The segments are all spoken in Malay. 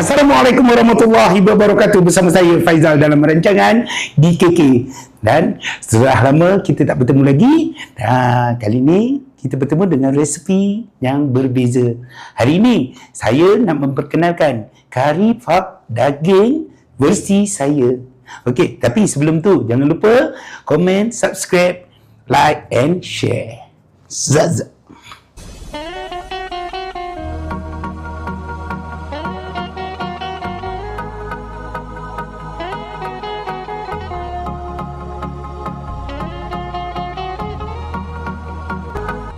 Assalamualaikum warahmatullahi wabarakatuh. Bersama saya Faizal dalam rancangan DKK dan sudah lama kita tak bertemu lagi dan kali ini kita bertemu dengan resepi yang berbeza. Hari ini saya nak memperkenalkan kari fak daging versi saya. Okey, tapi sebelum tu jangan lupa komen, subscribe, like and share. Zaz.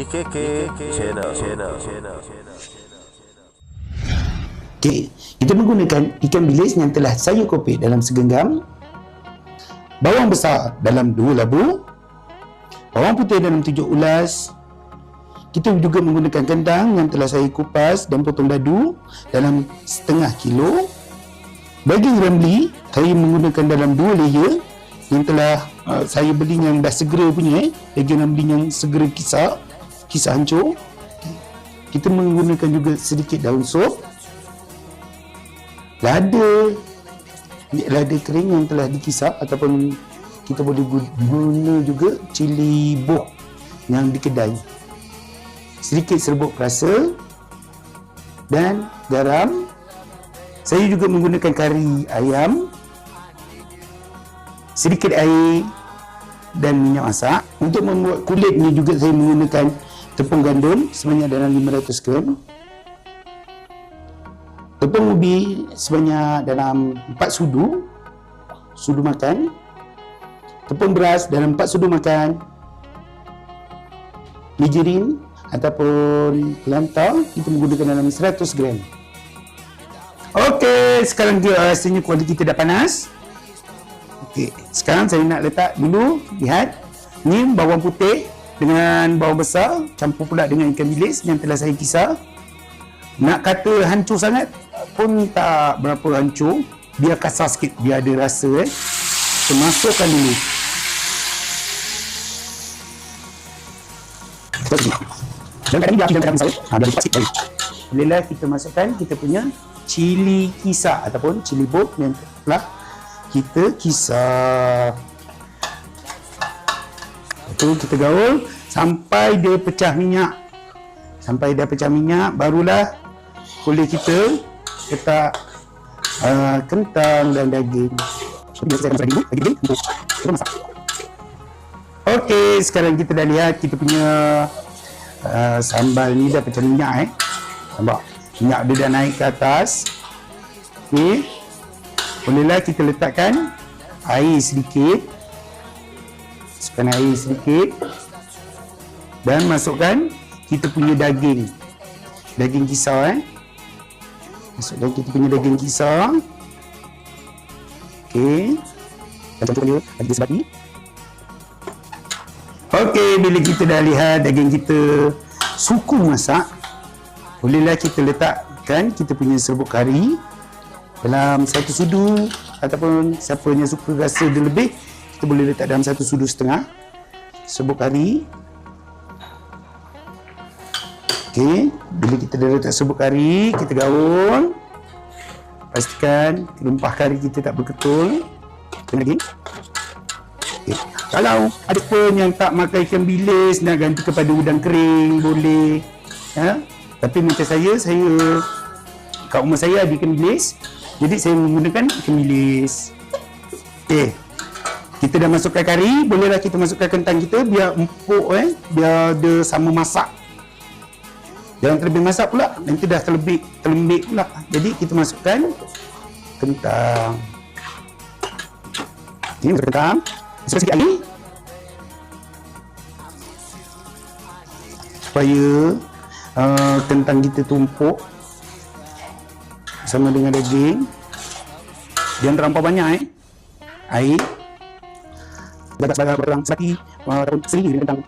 EKK Channel Channel Channel Okey, kita menggunakan ikan bilis yang telah saya kopi dalam segenggam, bawang besar dalam dua labu, bawang putih dalam tujuh ulas, kita juga menggunakan kentang yang telah saya kupas dan potong dadu dalam setengah kilo, daging rambli saya menggunakan dalam dua layer yang telah uh, saya beli yang dah segera punya. Eh, daging rambli yang segera kisar, kisar hancur. Kita menggunakan juga sedikit daun sop, lada lada kering yang telah dikisap ataupun kita boleh guna juga cili boh yang di kedai. Sedikit serbuk perasa dan garam. Saya juga menggunakan kari ayam sedikit air dan minyak masak. Untuk membuat kulitnya juga saya menggunakan tepung gandum sebanyak dalam 500 gram. Tepung ubi sebanyak dalam 4 sudu sudu makan tepung beras dalam 4 sudu makan. Mijerin ataupun lantar kita menggunakan dalam 100 gram. Okey, sekarang dia rasanya kuali kita dah panas. Okey, sekarang saya nak letak dulu lihat. Ni bawang putih dengan bawang besar campur pula dengan ikan bilis yang telah saya kisar. Nak kata hancur sangat pun tak berapa hancur. Biar kasar sikit biar ada rasa eh. Kita masukkan dulu dan kadang biar kita dalam saya biar lepas sikit lagi bolehlah kita masukkan kita punya cili kisar ataupun cili bot yang telah kita kisar itu kita gaul sampai dia pecah minyak sampai dia pecah minyak barulah kulit kita letak uh, kentang dan daging. Biasa saya masak dulu, lagi daging untuk kita masak. Okey, sekarang kita dah lihat kita punya uh, sambal ni dah pecah minyak eh. Nampak? Minyak dia dah naik ke atas. Okey. Bolehlah kita letakkan air sedikit. Masukkan air sedikit. Dan masukkan kita punya daging. Daging kisar eh. Masukkan kita punya daging kisar. Okey. Dan campur dia lagi sebati. Okey, bila kita dah lihat daging kita suku masak, bolehlah kita letakkan kita punya serbuk kari dalam satu sudu ataupun siapa yang suka rasa dia lebih, kita boleh letak dalam satu sudu setengah serbuk kari. Okey, bila kita dah letak serbuk kari, kita gaul. Pastikan rempah kari kita tak berketul. Kena lagi. Okay. Kalau ada pun yang tak makan ikan bilis nak ganti kepada udang kering boleh. Ya? Tapi macam saya, saya kat rumah saya ada ikan bilis. Jadi saya menggunakan ikan bilis. Okey. Kita dah masukkan kari, bolehlah kita masukkan kentang kita biar empuk eh, biar dia sama masak. Jangan terlebih masak pula, nanti dah terlebih terlembik pula. Jadi kita masukkan kentang. Ini kentang. Masuk sikit lagi. Supaya uh, kentang kita tumpuk sama dengan daging. Jangan terlampau banyak eh. Air. Sebagai berang selati ataupun uh, seri kentang.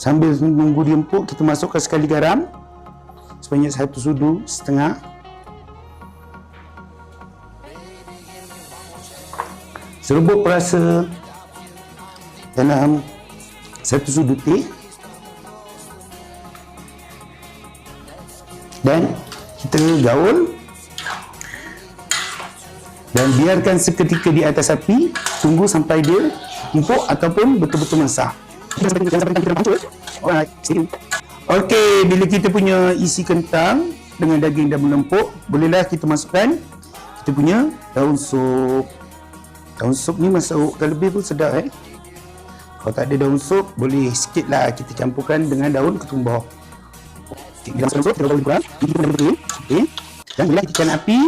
Sambil menunggu dia empuk, kita masukkan sekali garam sebanyak satu sudu setengah. serbuk perasa. Tanam. Satu sudu teh. Dan kita gaul. Dan biarkan seketika di atas api. Tunggu sampai dia empuk ataupun betul-betul mensah Okey, bila kita punya isi kentang dengan daging dah melempuk, bolehlah kita masukkan kita punya daun sup. Daun sup ni masukkan lebih pun sedap eh. Kalau tak ada daun sup, boleh sikit lah kita campurkan dengan daun ketumbar. Okey, daun sup, kita boleh kurang. Ini kita boleh Okey. Dan bila tekan api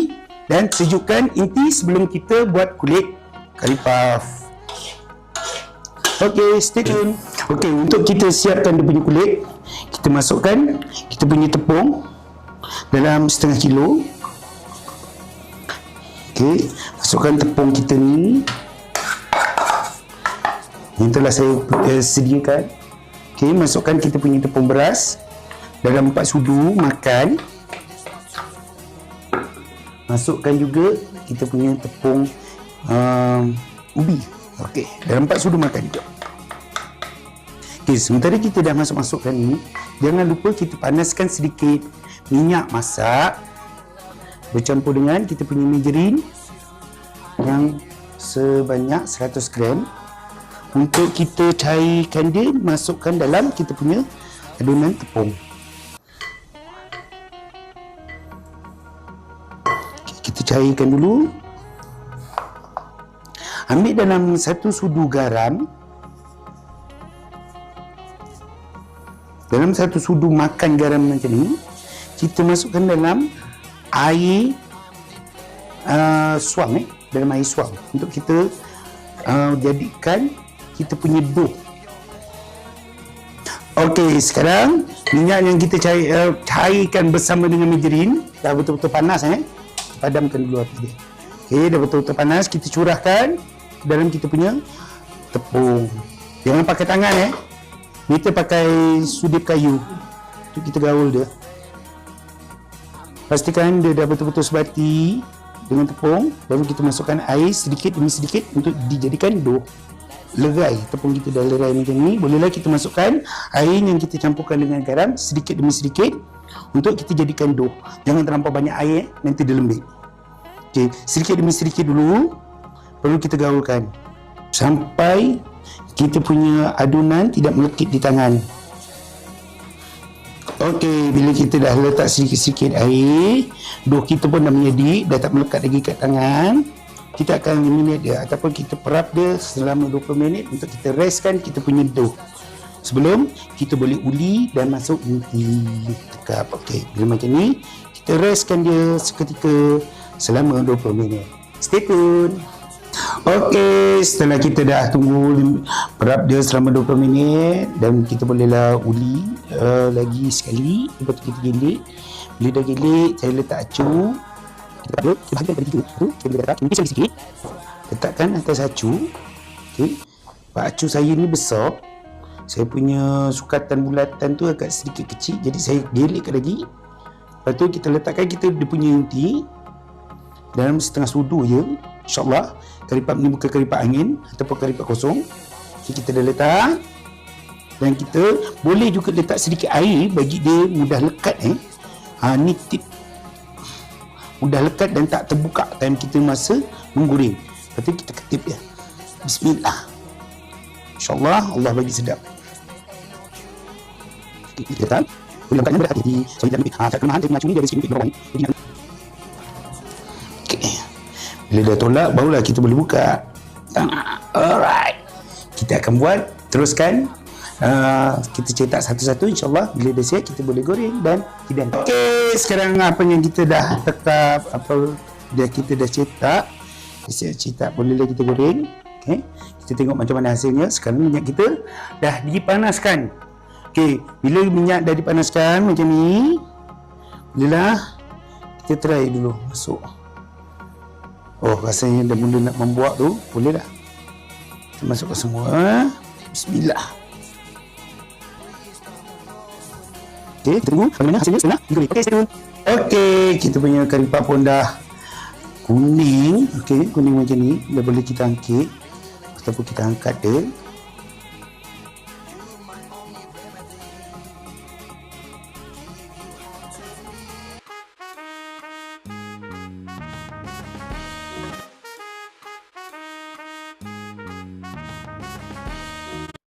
dan sejukkan inti sebelum kita buat kulit kari puff. Okey, stay tune. Okey, untuk kita siapkan dia punya kulit, kita masukkan kita punya tepung dalam setengah kilo. Okey, masukkan tepung kita ni. Yang telah saya eh, sediakan. Okey, masukkan kita punya tepung beras dalam 4 sudu makan. Masukkan juga kita punya tepung um, ubi. Okey, dalam 4 sudu makan juga. Okey, sementara kita dah masuk-masukkan ni, jangan lupa kita panaskan sedikit minyak masak bercampur dengan kita punya margarin yang sebanyak 100 gram untuk kita cairkan dia masukkan dalam kita punya adunan tepung. Kita cairkan dulu. Ambil dalam satu sudu garam dalam satu sudu makan garam macam ni kita masukkan dalam air uh, suam eh dalam air untuk kita uh, jadikan kita punya dough Okey, sekarang minyak yang kita cair, uh, cairkan bersama dengan margarin dah betul-betul panas eh. Padamkan dulu api dia. Okey, dah betul-betul panas, kita curahkan dalam kita punya tepung. Jangan pakai tangan eh. Kita pakai sudip kayu untuk kita gaul dia. Pastikan dia dah betul-betul sebati dengan tepung baru kita masukkan air sedikit demi sedikit untuk dijadikan dough. Lerai tepung kita dah lerai macam ni, bolehlah kita masukkan air yang kita campurkan dengan garam sedikit demi sedikit untuk kita jadikan dough. Jangan terlampau banyak air nanti dia lembik. Okey, sedikit demi sedikit dulu perlu kita gaulkan sampai kita punya adunan tidak melekit di tangan. Okey, bila kita dah letak sedikit-sedikit air, dough kita pun dah menjadi, dah tak melekat lagi kat tangan. Kita akan minit dia ataupun kita perap dia selama 20 minit untuk kita restkan kita punya dough. Sebelum kita boleh uli dan masuk inti tekap. Okey, bila macam ni, kita restkan dia seketika selama 20 minit. Stay tune. Okey, setelah kita dah tunggu perap dia selama 20 minit dan kita bolehlah uli uh, lagi sekali. Lepas tu kita gilik. Bila dah gilik, saya letak acu. Kita aduk, kita tiga. Tu, kita boleh letak, kita sikit. Letakkan atas acu. Okey. Pak acu saya ni besar. Saya punya sukatan bulatan tu agak sedikit kecil. Jadi saya gilikkan lagi. Lepas tu kita letakkan kita dia punya inti dalam setengah sudu je. InsyaAllah karipat ni bukan karipat angin ataupun karipat kosong. So, kita dah letak. Dan kita boleh juga letak sedikit air bagi dia mudah lekat eh. Ha, ni tip mudah lekat dan tak terbuka time kita masa menggoreng. Lepas tu kita ketip dia. Bismillah. insyaAllah Allah bagi sedap. Kita tak boleh letaknya berhati-hati so kita ambil ha, tak kena hantar macam ni dari sini kita berapa jadi bila dah tolak barulah kita boleh buka. Alright. Kita akan buat teruskan uh, kita cetak satu-satu insyaallah bila dah siap kita boleh goreng dan hidang. Okey, sekarang apa yang kita dah tetap apa dah kita dah cetak siap cetak bolehlah kita goreng. Okey. Kita tengok macam mana hasilnya. Sekarang minyak kita dah dipanaskan. Okey, bila minyak dah dipanaskan macam ni, bolehlah kita try dulu masuk. Oh rasanya dah mula nak membuat tu Boleh dah Kita masukkan semua Bismillah. Okay kita tunggu Bagaimana hasilnya setengah Digoreng Okay stay tune Okay kita punya kari puff pun dah Kuning. Okay kuning macam ni. Dah boleh kita angkit. Ataupun kita angkat dia